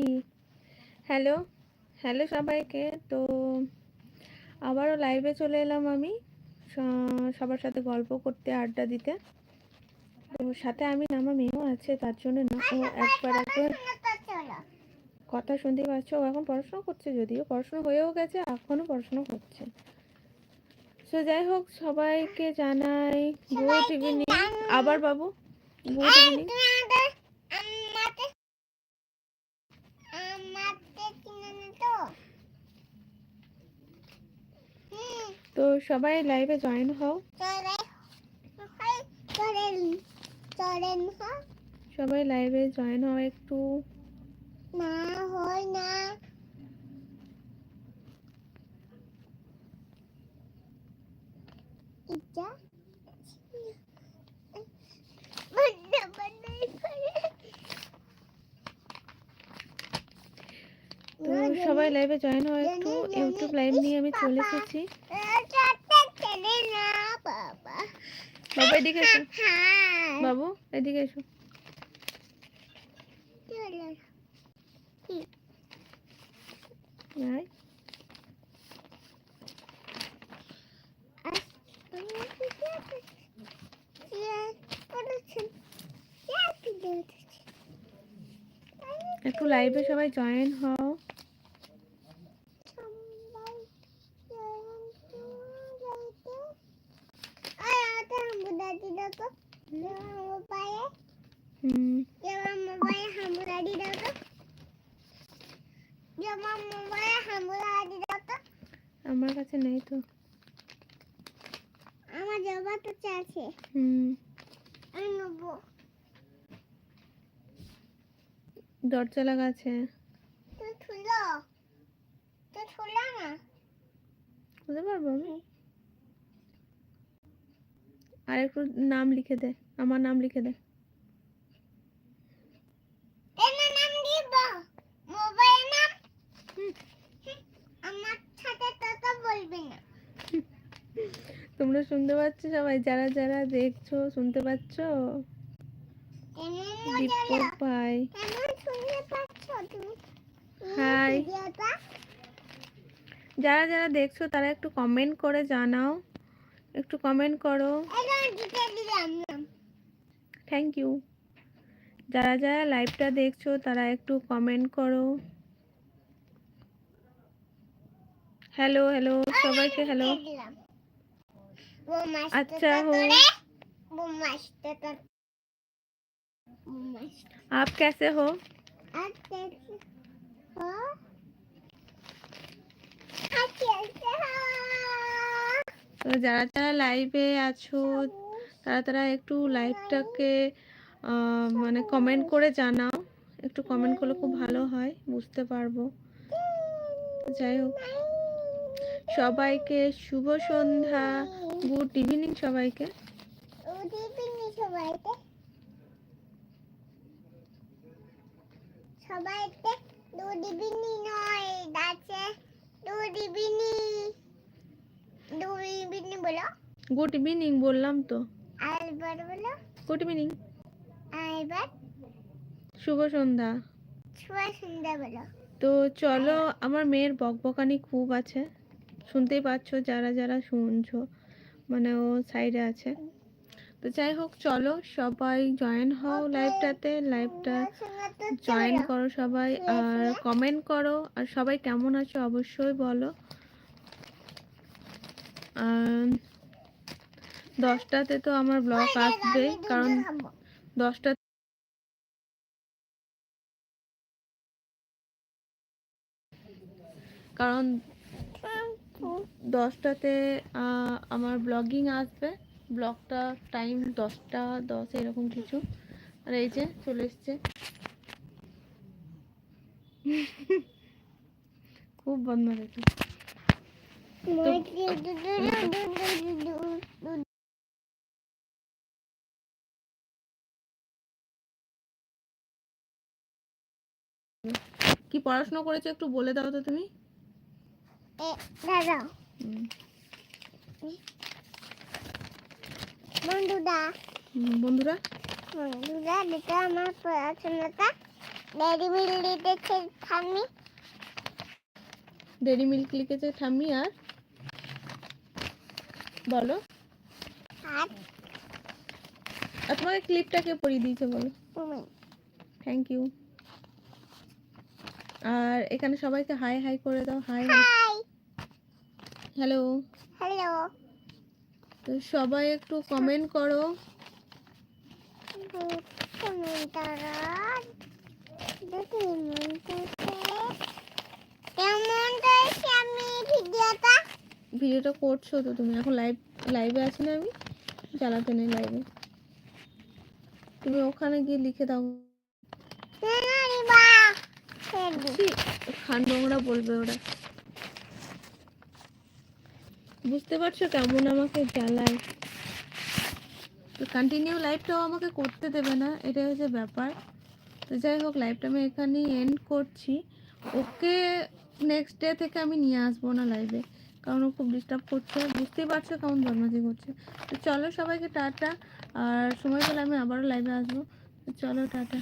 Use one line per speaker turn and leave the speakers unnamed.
কি hello hello সবাইকে। তো আবারও লাইভে চলে এলাম আমি, স- সবার সাথে গল্প করতে, আড্ডা দিতে। তো সাথে আমি না আমার মেয়েও আছে, তার জন্য না, ও একবার একবার কথা শুনতে পাচ্ছ। ও এখন পড়াশোনা করছে যদিও, পড়াশোনা হয়েও গেছে, এখনও পড়াশোনা করছে। তো যাই হোক, সবাইকে জানাই গুড ইভিনিং আবার বাবু গুড ইভিনিং তো। সবাই লাইভে জয়েন হও। সবাই লাইভে জয়েন হও একটু।
না হয় না। এটা
সবাই লাইভে জয়েন হয় একটু। ইউটিউব লাইভ নিয়ে আমি চলে এসেছি। এদিকে এসো। বাবু, এদিকে এসো। একটু লাইভে সবাই জয়েন হও। আমার কাছে নেই তো।
আমার জবা তো আছে
হুম।
আমি নেব।
দরজা লাগা আছে
তুই খুলো তুই খুলো না।
বুঝতে পারব আমি? আর একটু নাম লিখে দে। আমার নাম লিখে দে
এর নাম দিব মোবাইল নাম
হুম।
আমার সাথে কথা বলবি না
তোমরা শুনতে পাচ্ছ সবাই? যারা যারা দেখছ শুনতে পাচ্ছ? দীপক ভাই হাই যারা যারা দেখছ তারা একটু কমেন্ট করে জানাও। একটু কমেন্ট করো। থ্যাংক ইউ যারা যারা লাইভটা দেখছ তারা একটু কমেন্ট করো। হ্যালো হ্যালো সবাইকে হ্যালো
দিয়ে দিলাম वो मस्त
अच्छा हो।
वो मस्त तो वो मस्त
आप कैसे हो
आप कैसे हो आप कैसे हो
তো যারা যারা লাইভে আছো তারা তারা একটু লাইভটাকে আহ, মানে কমেন্ট করে জানাও একটু কমেন্ট করলে খুব ভালো হয় বুঝতে পারবো তো যাই হোক সবাইকে শুভ সন্ধ্যা। গুড ইভিনিং সবাইকে।
উদিবিনি সবাইকে। সবাইকে নয় আছে বলো।
গুড ইভিনিং বললাম তো।
আরেকবার বলো।
Good evening.
আরেকবার
শুভ সন্ধ্যা।
শুভ সন্ধ্যা বলো।
তো চলো আমার মেয়ের বকবকানি খুব আছে। শুনতেই পাচ্ছ, যারা যারা শুনছো মানে ও সাইডে আছে। তো যাই হোক, চলো সবাই জয়েন হও লাইভটাতে লাইভটা জয়েন করো সবাই, আর কমেন্ট করো, আর সবাই কেমন আছো অবশ্যই বলো। দশটাতে তো আমার ব্লগ আসবে, কারণ দশটা কারণ দশটাতে আমার ব্লগিং আসবে। ব্লগটা টাইম দশটা, দশ এরকম কিছু। আর এই যে চলে এসছে। খুব বন্ধ রেখে কি পড়াশোনা করেছ একটু বলে দাও তো তুমি। হুম।
বন্ধুরা।
বন্ধুরা।
বন্ধুরা দেখো আমার পড়াশোনাটা ডেডি মিল দিতেছে ঠাম্মি।
ডেরি মিল্ক লিখেছে ঠাম্মি আর? বলো।
আর?
তোমাকে ক্লিপটাকে পরিয়ে দিয়েছে বলো? থ্যাংক ইউ আর এখানে সবাইকে হাই হাই করে দাও। Hi hi
hello.
হ্যালো। তো সবাই একটু কমেন্ট করো।
ভিডিওটা
ভিডিওটা করছ তো তুমি? এখন লাইভ লাইভে আছি না আমি? চালাতে নেই লাইভে তুমি ওখানে গিয়ে লিখে দাও। খান নোংরা বলবে ওরা। বুঝতে পারছ কেমন আমাকে জ্বালায়? তো কন্টিনিউ লাইভটাও আমাকে করতে দেবে না, এটাই হচ্ছে ব্যাপার। তো যাই হোক লাইভটা আমি এখানেই এন্ড করছি। ওকে নেক্সট ডে থেকে আমি নিয়ে আসব না লাইভে কারণ ও খুব ডিস্টার্ব করছে। বুঝতেই পারছ কেমন বদমাজি করছে। তো চলো সবাইকে টাটা, আর সময় পেলে আমি আবারও লাইভে আসব। চলো, টাটা।